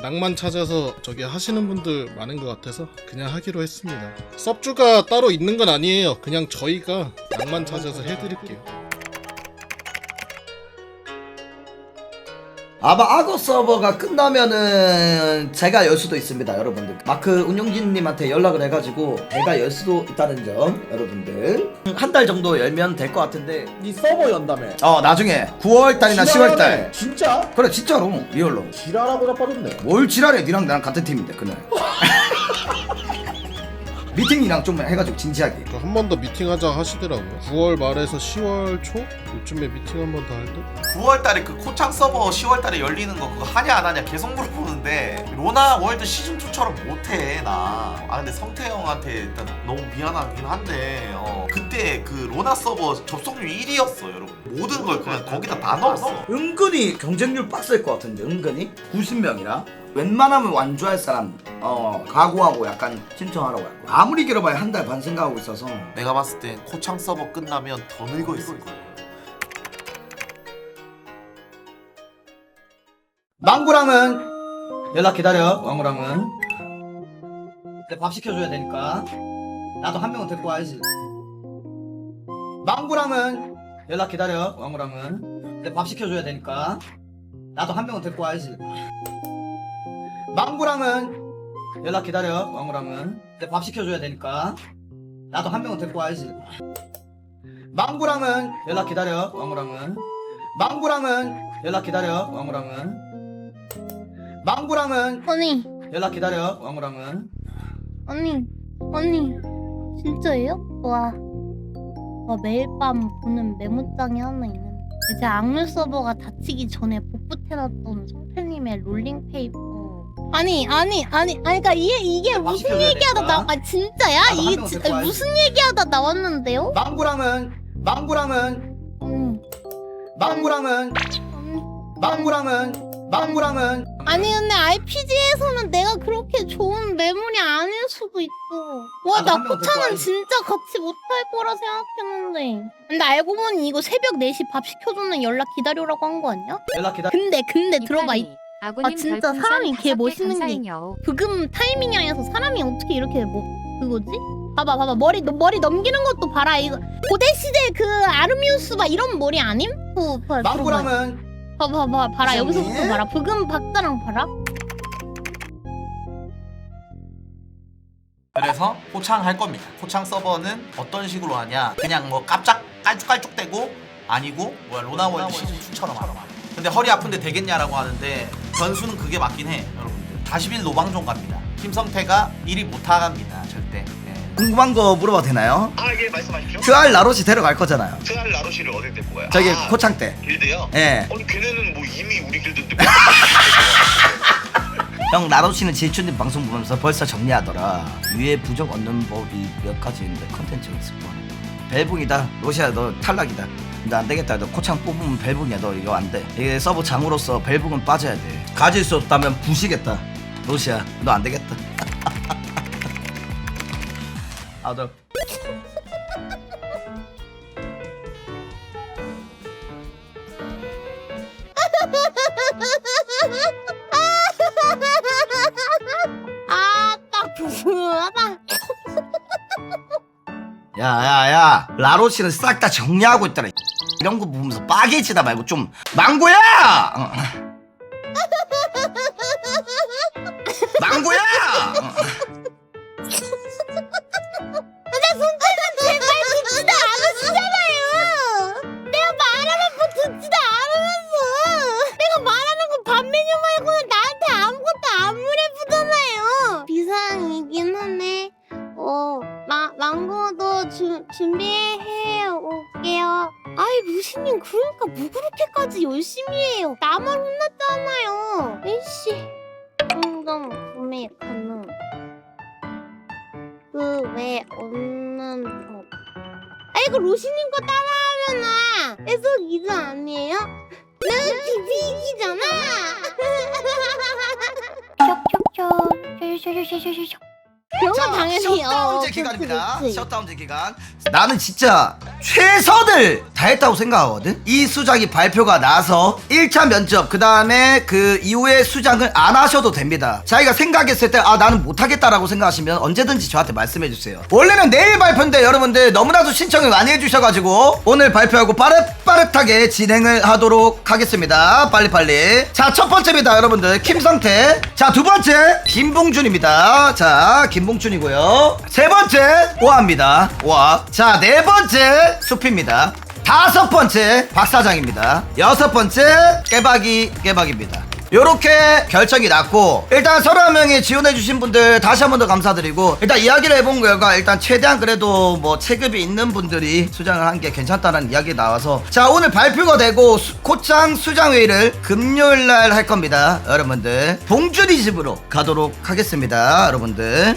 낭만 찾아서 저기 하시는 분들 많은 것 같아서 그냥 하기로 했습니다. 섭주가 따로 있는 건 아니에요. 그냥 저희가 낭만 찾아서 해드릴게요. 아마 악어 서버가 끝나면은 제가 열 수도 있습니다 여러분들. 마크 운영진님한테 연락을 해가지고 제가 열 수도 있다는 점 여러분들. 한 달 정도 열면 될 것 같은데. 니 서버 연다며. 어 나중에. 9월달이나 10월달. 진짜? 그래 진짜로. 리얼로. 지랄하고 자빠졌네. 뭘 지랄해. 니랑 나랑 같은 팀인데 그날 미팅이랑 좀 해가지고 진지하게 한 번 더 미팅하자 하시더라고요. 9월 말에서 10월 초 요즘에 미팅 한 번 더 할 때. 9월달에 그 코창 서버 10월달에 열리는 거 그거 하냐 안 하냐 계속 물어보는데 로나 월드 시즌 2처럼 못해 나. 아 근데 성태 형한테 일단 너무 미안하긴 한데 어, 그때 그 로나 서버 접속률 1위였어 여러분. 모든 걸 그냥 거기다 다 넣었어. 은근히 경쟁률 빡셀 것 같은데 은근히 90명이라 웬만하면 완주할 사람 어 각오하고 약간 신청하라고 할 거야. 아무리 길어봐야 한 달 반 생각하고 있어서. 내가 봤을 땐 코창 서버 끝나면 더 늙어 있을 거야. 망구랑은 연락 기다려 왕구랑은. 내밥 시켜줘야 되니까. 나도 한 명은 데리고 와야지. 망구랑은 연락 기다려 왕구랑은. 내밥 시켜줘야 되니까. 나도 한 명은 데리고 와야지 망구랑은 연락 기다려 왕구랑은. 내밥 시켜줘야 되니까. 나도 한 명은 데리고 와야지. 망구랑은 연락 기다려 왕구랑은. 망구랑은 연락 기다려 왕구랑은. 망구랑은 아니, 연락 기다려 왕구랑은. 아니, 아니, 진짜예요? 와, 와 매일 밤 보는 메모장이 하나 있는데. 이제 악물 서버가 닫히기 전에 복붙해놨던 성태님의 롤링 페이퍼. 아니, 아니, 아니, 아니, 그러니까 이게 이게 무슨 시켜줘야 얘기하다 나. 아 진짜야? 나도 한 이게 진- 데리고 아니, 와야지. 무슨 얘기하다 나왔는데요? 망구랑은 망구랑은 음, 망구랑은 음. 망구랑은 망구랑은 아니 근데 RPG에서는 내가 그렇게 좋은 매물이 아닐 수도 있어. 와 나도 나한 명은 데리고 코차는 와야지. 진짜 같이 못할 거라 생각했는데. 근데 알고 보니 이거 새벽 4시 밥 시켜주는 연락 기다려라고 한 거 아니야? 연락 기다려 근데 근데 들어봐 이 아구님 아, 진짜 별풍선 사람이 다섯 개개 멋있는 게 감사해요. 부금 타이밍이 아니라서 사람이 어떻게 이렇게 뭐 그거지? 봐봐 봐봐 머리 너- 머리 넘기는 것도 봐라 이거 고대 시대 그 아르미우스 막 이런 머리 아님? 어, 봐, 들어봐. 망구랑은 봐봐 봐봐 봐라 이상해. 여기서부터 봐라 부금 박자랑 봐라 그래서 포창 할 겁니다. 포창 서버는 어떤 식으로 하냐? 그냥 뭐 깜짝 깔쭉깔쭉대고 아니고 뭐야 로나월드 시즌 2처럼 하는 거야. 근데 허리 아픈데 되겠냐라고 하는데 변수는 그게 맞긴 해, 여러분들. 다시 빌 노방종 갑니다. 김성태가 1위 못하갑니다, 절대. 예. 궁금한 거 물어봐도 되나요? 아, 예, 말씀하십시오. 트알 라롯이 데려갈 거잖아요 트알 라로시를 어딜 데리고 가요? 저기 아, 코창 때 길드요? 예. 아니, 걔네는 뭐 이미 우리 길드인데. 형 라롯이는 질주님 방송 보면서 벌써 정리하더라 위에 부적 얻는 법이 몇 가지 있는데 컨텐츠가 있을 거야 벨붕이다 로시아 너 탈락이다 너 안 되겠다. 너 코창 뽑으면 벨붕이야. 너 이거 안 돼. 이게 서브 장으로서 벨붕은 빠져야 돼. 가질 수 없다면 부시겠다. 로시아 너 안 되겠다. 아 너 아딱 부하다. 야야야. 라로시는 싹 다 정리하고 있더라 이런 거 보면서 빠개지다 말고 좀 망고야 어. 망고야 어. 주, 준비해 올게요. 아이 루시님 그러니까 뭐 그렇게까지 열심히 해요? 나만 혼났잖아요. 일시 충동 구매 가능. 그외 없는 법. 아이고 로시님 거 따라하면은 해석 이즈 아니에요? 는 비비기잖아. 쇽쇽쇽. 쇽쇽쇽 그런 건 자, 당연히 셧다운제 어, 기간입니다. 셧다운제 기간. 나는 진짜 최선을 다했다고 생각하거든. 이 수장이 발표가 나서 1차 면접 그 다음에 그 이후에 수장을 안 하셔도 됩니다. 자기가 생각했을 때 아 나는 못하겠다라고 생각하시면 언제든지 저한테 말씀해 주세요. 원래는 내일 발표인데 여러분들 너무나도 신청을 많이 해주셔가지고 오늘 발표하고 빠릇빠릇하게 진행을 하도록 하겠습니다. 빨리빨리. 자 첫 번째입니다 여러분들 김성태. 자 두 번째 김봉준입니다. 자 김봉준이고요. 세 번째 오아입니다. 오아. 자네 번째 숲입니다. 다섯 번째 박사장입니다. 여섯 번째 깨박이 깨박입니다. 요렇게 결정이 났고 일단 서른 명이 지원해주신 분들 다시 한 번 더 감사드리고 일단 이야기를 해본 결과 일단 최대한 그래도 뭐 체급이 있는 분들이 수장을 한 게 괜찮다는 이야기 나와서 자 오늘 발표가 되고 수- 코창 수장회의를 금요일날 할 겁니다 여러분들 봉준이 집으로 가도록 하겠습니다 여러분들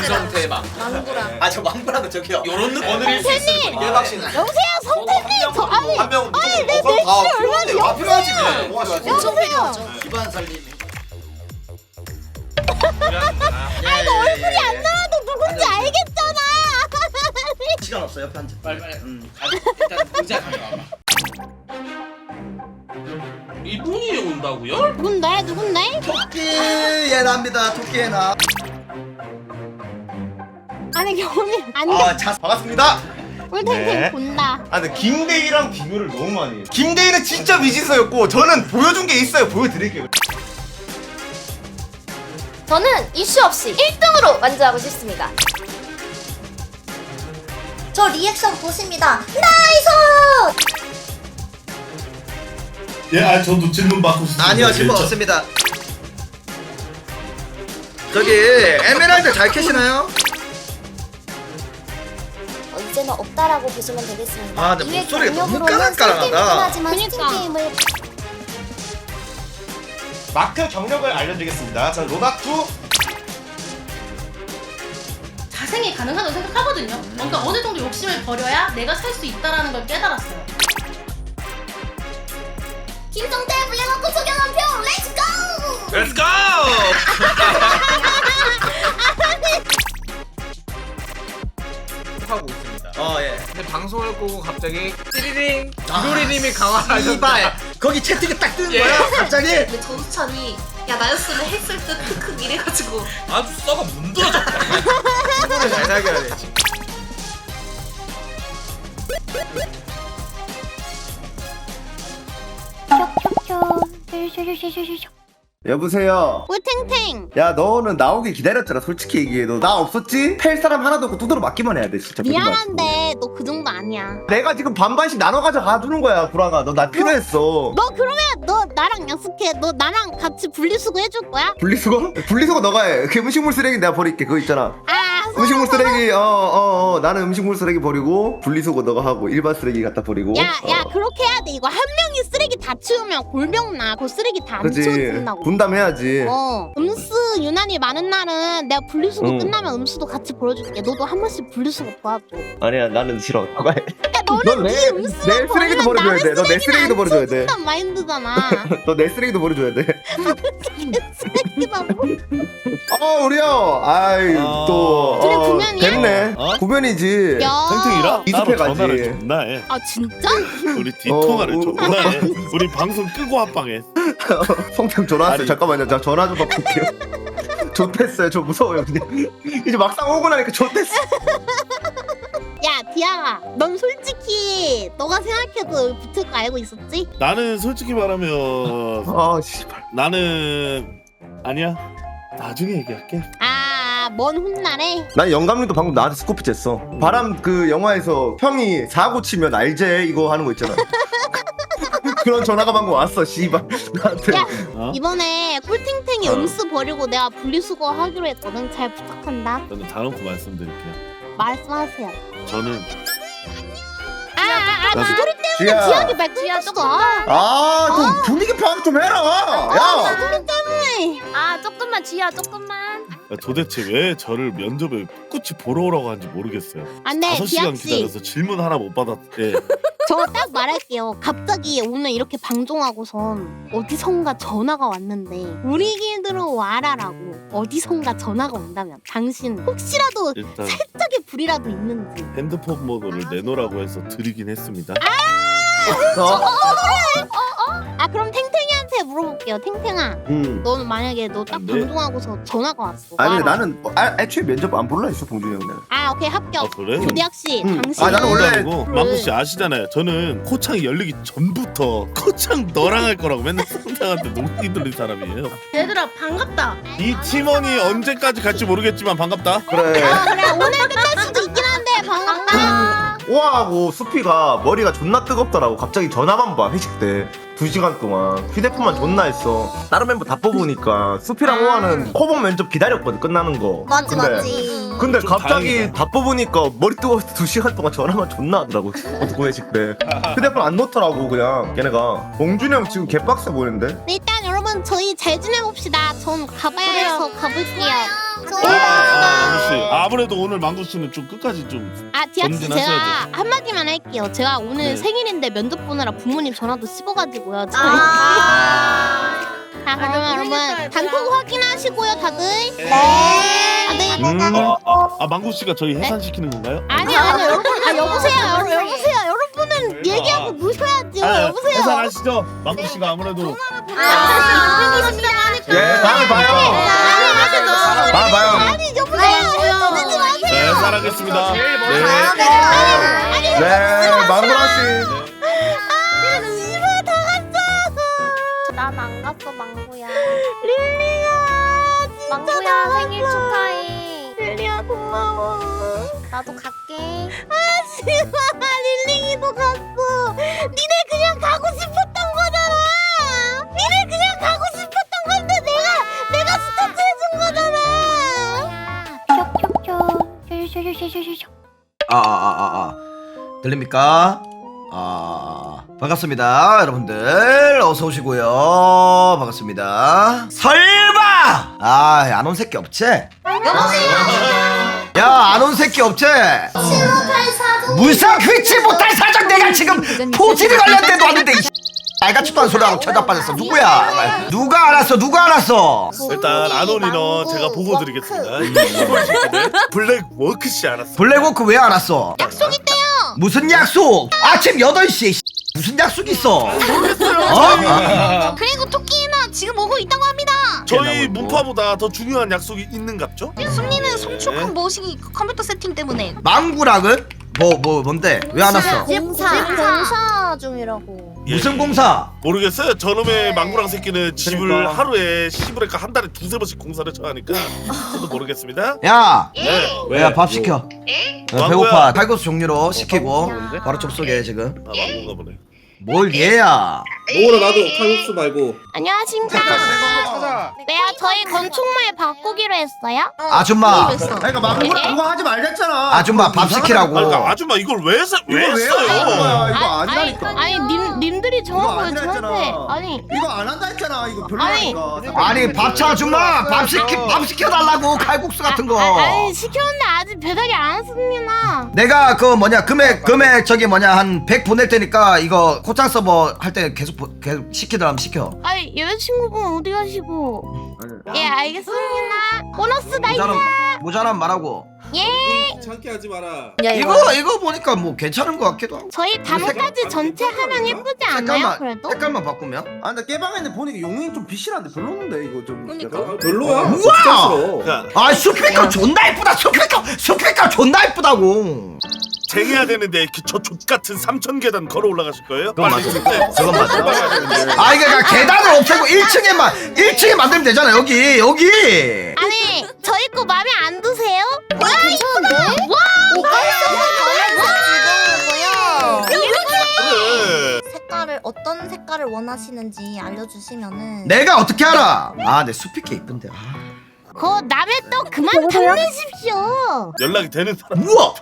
김성태 막. 망구랑. 아저 망구랑은 저기요. 요런 느낌 오늘 일 수 있을 선생님! 거예요 박씨는 여보세요? 성태님! 저 아니 한 명은 아니 내다 매출이 얼마지 필요한데, 다 필요하지 여보세요 뭐 하시지? 여보세요? 기반 살림 아 이거 얼굴이 안 나와도 누군지 알겠잖아. 시간 없어 옆에 앉아. 빨리 빨리. 일단 의자 가져와봐. 이분이 온다고요? 누군데? 누군데? 토끼 예나입니다. 토끼 예나 아니 경훈이 안 돼 아, 자, 반갑습니다. 꿀탱탱 네. 본다 아, 근데 김대희랑 비교를 너무 많이 해요. 김대희는 진짜 미지수였고, 저는 보여준 게 있어요. 보여드릴게요. 저는 이슈 없이 1등으로 만족하고 싶습니다. 저 리액션 보십니다. 나이스! 예, 아 저도 질문 받고 싶습니다. 아니요 예, 질문 저- 없습니다 저기 에메랄드 잘 캐시나요? 없다라고 보시면 되겠습니다. 아, 근데 이외 목소리가 너무 경력으로는 까랑까랑하다. 하지만 그니까. 게임을 마크 경력을 알려드리겠습니다. 저는 로닥2 자생이 가능하다고 생각하거든요. 그러니까 어느 정도 욕심을 버려야 내가 살 수 있다라는 걸 깨달았어요. 김성태 블랙워크 소견한표 렛츠고! Let's go! 하고 있습니다 어 예. 근데 방송을 보고 갑자기 띠리링. 기로리님이 강화하셨다 거기 채팅이 딱 뜨는 예. 거야? 갑자기? 근데 전수찬이 야 나였으면 했을 듯 크크 이래가지고. 아주 썩어 문드러졌다. 이거를 잘 살겨야 돼 지금 여보세요. 꿀탱탱 야 너는 나오길 기다렸잖아. 솔직히 얘기해. 너 나 없었지? 팰 사람 하나도 없고 두드러 맞기만 해야 돼 진짜. 미안한데 너 그 정도 아니야 내가 지금 반반씩 나눠 가져 가주는 거야 구라가. 너 나 필요했어. 너 그러면 너 나랑 약속해 너 나랑 같이 분리수거 해줄 거야? 분리수거? 분리수거 너가 해. 그 음식물 쓰레기 내가 버릴게. 그거 있잖아. 아 음식물 쓰레기 어어 어, 나는 음식물 쓰레기 버리고 분리수거 너가 하고 일반 쓰레기 갖다 버리고. 야, 야, 어. 그렇게 해야 돼. 이거 한 명이 쓰레기 다 치우면 골병 나. 그 쓰레기 다 안 그지 치워진다고. 분담해야지. 어, 음수 유난히 많은 날은 내가 분리수거 응. 끝나면 음수도 같이 보여줄게. 너도 한 번씩 분리수거 도와줘. 아니야 나는 싫어. 너가 해. 야, 너는 넌네 내- 음수만 내 쓰레기도 버려줘야 돼. 너 내 쓰레기는 쓰레기도 안 버려줘야 돼. 치워준단 마인드잖아. 너 내 쓰레기도 버려줘야 돼. 쓰레기라고? 어 우리요. 아이 아. 또 둘이 어, 구면이야? 됐네. 어? 구면이지. 야. 탱탱이랑 이습해 따로 전화를 가지. 존나 해. 아, 진짜? 우리 뒷통화를 어, 존나 해. 우리 방송 끄고 합방해. 성태 전화 왔어요. 아니. 잠깐만요. 저 전화 좀 바꿀게요. 좋댔어요. 저 무서워요. 그냥. 이제 막상 오고 나니까 좋댔어. 야, 디아가. 넌 솔직히 너가 생각해도 붙을 거 알고 있었지? 나는 솔직히 말하면 아 씨발. 나는 아니야. 나중에 얘기할게. 아, 먼 훗날에? 난 영감님도 방금 나한테 스코프 쟀어. 바람 그 영화에서 형이 사고 치면 알제 이거 하는 거 있잖아. 그런 전화가 방금 왔어. 씨발 나한테. 야, 어? 이번에 꿀탱탱이 어. 음수 버리고 내가 분리수거 하기로 했거든. 잘 부탁한다. 저는 다놓고 말씀드릴게요. 말씀하세요. 저는 아, 아, 아, 나도- 지돌이 때문에 지야. 지하게 말 끊겼어. 아, 좀 분위기 파악 좀 해라. 야. 지돌이 때문에. 아 조금만 쥐야 조금만 도대체 왜 저를 면접에 꿋꿋이 보러 오라고 하는지 모르겠어요. 안 돼, 다섯 시간 네, 디아씨. 기다려서 질문 하나 못 받았. 예. 저딱 말할게요. 갑자기 오늘 이렇게 방종하고선 어디선가 전화가 왔는데 우리 길드로 와라라고 어디선가 전화가 온다면 당신 혹시라도 일단 살짝의 불이라도 있는지 핸드폰 번호를 내놓으라고 해서 드리긴 했습니다. 어? 아 그럼 탱탱이한테 물어볼게요 탱탱아 음. 너는 만약에 너 딱 네. 방종하고서 전화가 왔어 아니 와라. 나는 아, 애초에 면접 안 볼라 했어 봉준이 형 내가. 아 오케이 합격 아 그래? 조대학 씨 음. 당신 아, 나는 원래- 아니고 망구 씨 아시잖아요. 저는 코창이 열리기 전부터 코창 너랑 할 거라고 맨날 상대한테 농기 돌린 사람이에요. 얘들아 반갑다. 이 팀원이 언제까지 갈지 모르겠지만 반갑다. 그래. 아 그래 오늘 끝날 수도 오하고 수피가 머리가 존나 뜨겁더라고. 갑자기 전화만 봐 회식 때. 두 시간 동안 휴대폰만 존나 했어. 다른 멤버 다 뽑으니까 수피랑 오하는 코봉 면접 기다렸거든 끝나는 거. 맞지 근데, 맞지 근데 좀 갑자기 다행이다. 다 뽑으니까 머리 뜨거워서 두 시간 동안 전화만 존나 하더라고. 어떻게 회식 때. 휴대폰 안 놓더라고 그냥 걔네가. 봉준이 형 지금 개빡세 보이는데? 일단 여러분 저희 잘 지내봅시다 전 가봐야 해서 가볼게요 아, 망구 씨 아무래도 오늘 망구 씨는 좀 끝까지 좀 아 디아씨 제가 전진하셔야 한마디만 할게요 제가 오늘 네. 생일인데 면접 보느라 부모님 전화도 씹어가지고요 저희 아. 자 그러면 아, 여러분. 단톡 확인하시고요 다들 네. 다들 음. 아, 아, 아 망구 씨가 저희 해산시키는 건가요? 아니 아니 여러분 아 여보세요 아, 여보세요 해산하시죠. 망구 씨가 아무래도 아 예, 다음에 봐요. 다음에 봐요. 아니 여보세요 듣지 마세요 네, 해산하겠습니다. 네. 네, 망구라 씨. 씨발 다 갔어 난 안 갔어 망구야. 릴리야 진짜 망구야 생일 축하해. 릴리야 고마워 나도 갈게. 아 릴링이도 갔어 니네 그냥 가고 싶었던 거잖아 니네 그냥 가고 싶었던 건데 내가 내가 스타트 해준 거잖아 쇼쇼쇼쇼쇼쇼. 아, 아, 아, 아, 아. 들립니까? 아, 반갑습니다. 여러분들. 어서 오시고요. 반갑습니다. 설마! 아, 안 온 새끼 없지? 야, 안 온 새끼 없지? 무사 휘치 못할 사정 내가 지금 토지를 관련돼도 왔는데 이 알같지도 않은 소리하고 쳐다빠졌어. 누구야? 누가 알았어? 누가 알았어? 일단 안온 인원 제가 보고 드리겠습니다. 새끼들 블랙 워크 씨 알았어. 블랙워크 왜 알았어? 약속 있대요 무슨 약속? 아침 8시에 무슨 약속 있어? 어? 그리고 토끼나 지금 오고 있다고 합니다 저희 문파보다 더 중요한 약속이 있는갑죠? 숨니는 송축한 모시기 컴퓨터 세팅 때문에 망구락은? 뭐, 뭐, 뭔데? 왜 안 왔어? 공사 공사 중이라고 무슨 공사? 모르겠어요. 저놈의 망구랑 새끼는 집을 그러니까. 하루에 시부레까 한 달에 두세 번씩 공사를 쳐하니까 저도 모르겠습니다. 야! 네. 야, 밥 시켜. 어, 망구야. 배고파. 칼국수 종류로 시키고. 바로 접속해, 지금. 아 망구가 보네. 뭘 얘야? 먹으러 나도 칼국수 말고 안녕하십니까 네요 저희 건축물 바꾸기로 했어요 아줌마. 그러니까 망구 그거 하지 말랬잖아. 아줌마 밥 시키라고. 아, 그러니까 아줌마 이걸 왜, 사, 왜 이거 왜 했어요? 거야? 이거 아니, 아니라니까. 아니 님, 님들이 이거 정한 거예요 아니라 저한테 했잖아. 아니 이거 안 한다 했잖아. 이거 별로니까. 아니, 밥차 아줌마! 밥 시키, 밥 시켜달라고. 칼국수 같은 거. 아, 아니 시켰는데 아직 배달이 안 왔습니다 내가 그 뭐냐 금액 금액 저기 뭐냐 한 100 보낼 테니까 이거 코창 서버 할 때 계속 보- 계속 시키더라면 시켜. 아니 여자친구분 어디 가시고 예 알겠습니다 보너스 나이 모자란 모자란 말하고. 예 귀찮게 하지 마라 이거 이거 보니까 뭐 괜찮은 것 같기도 하고. 저희 단까지 전체 하면 예쁘지 않아요 그래도? 색깔만 바꾸면? 아 근데 깨방인데 보니까 용이 좀 비실한데 별로인데 이거 좀. 아, 별로야 우와! 그러니까 아 스피커 존나 이쁘다 스피커 스피커 존나 이쁘다고. 쟁해야 되는데 그저 족같은 3천 계단 걸어 올라가실 거예요? 그건 맞아. 그때 그건 맞아. 아 이게 그러니까 계단을 없애고 1층에만 1층에 만들면 되잖아 여기 여기. 아니 저희 거 마음에 안 드세요? 와 이쁘다 와 그래. 색깔을 어떤 색깔을 원하시는지 알려주시면은 내가 어떻게 알아? 아내 스피커 이쁜데. 아. 그거 남의 떡 그만 탐내십시오. 연락이 되는 사람. 우와!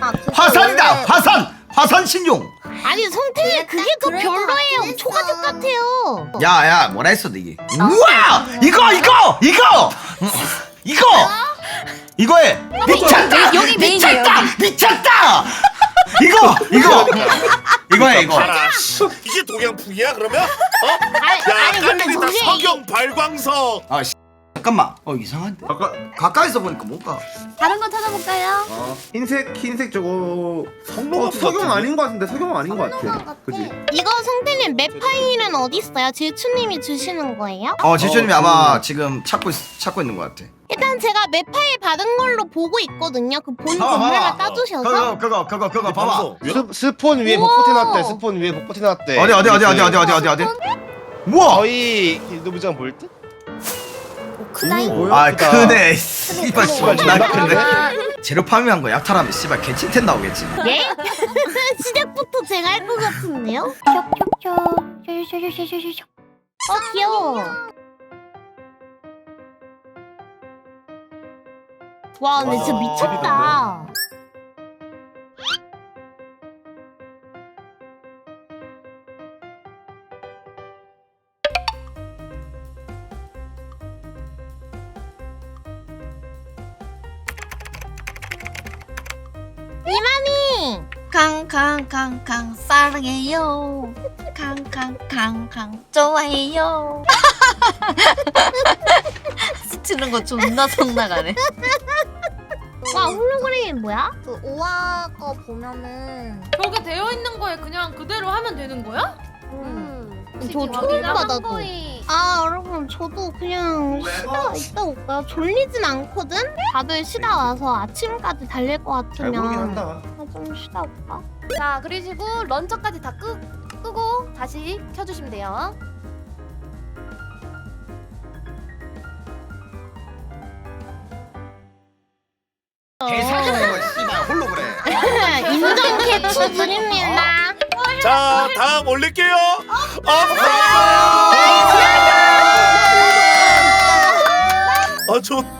아, 화산이다! 화산! 화산 신용. 아니 성태이 그게 더 그래도 별로예요. 안 초가집 같아요. 야야 뭐라 했어 이게? 우와! 이거 이거! 이거! 이거! 이거에 미쳤다! 여기 메인이에요, 미쳤다! 미쳤다! 이거! 이거! 이거 이거야 이거. 봐라. 이게 동양풍이야 그러면? 아니, 야 아니 근데 깔리다 서경 발광석. 아 씨. 잠깐만. 어 이상한데. 아까 가까이서 보니까 뭔가. 다른 거 찾아볼까요? 어, 흰색 흰색 저거 성노가 어, 석영 아닌 것 같은데 석영 아닌 것 같아. 그지? 이거 성태님 맵 파일은 어디 있어요? 질추님이 주시는 거예요? 어 지수님이 어, 아마 지금 찾고 있, 찾고 있는 것 같아. 일단 제가 맵 파일 받은 걸로 보고 있거든요. 그 본 봐봐, 건물만 봐봐. 따주셔서. 그거 그거 그거 그거 봐봐. 스, 스폰 위에 우와. 복붙해 놨대. 스폰 위에 복붙해 놨대. 어디 어디 어디 어디 어디 어디 어디 어디. 우와. 저희 길도부장 볼 듯? 그다이. 아 크네. 씨발 씨발 나. 아, 재료 파밍한 거 약탈하면 씨발 개찐텐 나오겠지. 예? 시작부터 제가 할 것 같은데요? 쇽쇽쇽. 어 귀여워. 와 근데 진짜 미쳤다. 강강강강 사랑해요. 강강강강 좋아해요. 스치는 거 존나 성 나가네. 와 홀로그램이 뭐야? 그 오화 거 보면은 저게 되어 있는 거에 그냥 그대로 하면 되는 거야? 음. 저 처음 받아도. 아 여러분 저도 그냥 쉬다 있다 올까요? 졸리진 않거든? 다들 쉬다 와서 아침까지 달릴 것잘 한다. 아, 좀 쉬다 올까? 자 그리고 런처까지 다 끄, 끄고 다시 켜주시면 돼요. 개사기네 씨발 홀로 그래. 인정 개추 드립니다. 자 다음 올릴게요. 아아 존나 이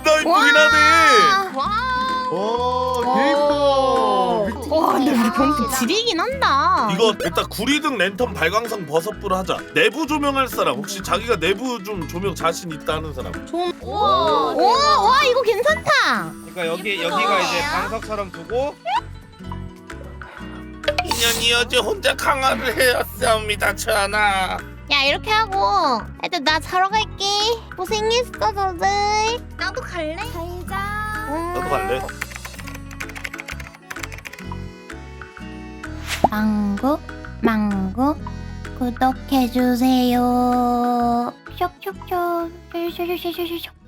변태 지리긴 한다. 이거 일단 구리등 랜턴 발광성 버섯불 하자. 내부 조명할 사람 혹시 자기가 내부 좀 조명 자신 있다 하는 사람. 와, 와 이거 괜찮다. 그러니까 여기 여기가 이제 방석처럼 두고 인연이 어제 혼자 강화를 해왔사옵니다 전하. 야 이렇게 하고 일단 나 자러 갈게. 고생했어 다들. 나도 갈래? 잘자. 나도 갈래. 망고 망고 구독해주세요. 쇽쇽쇽 쇽쇽쇽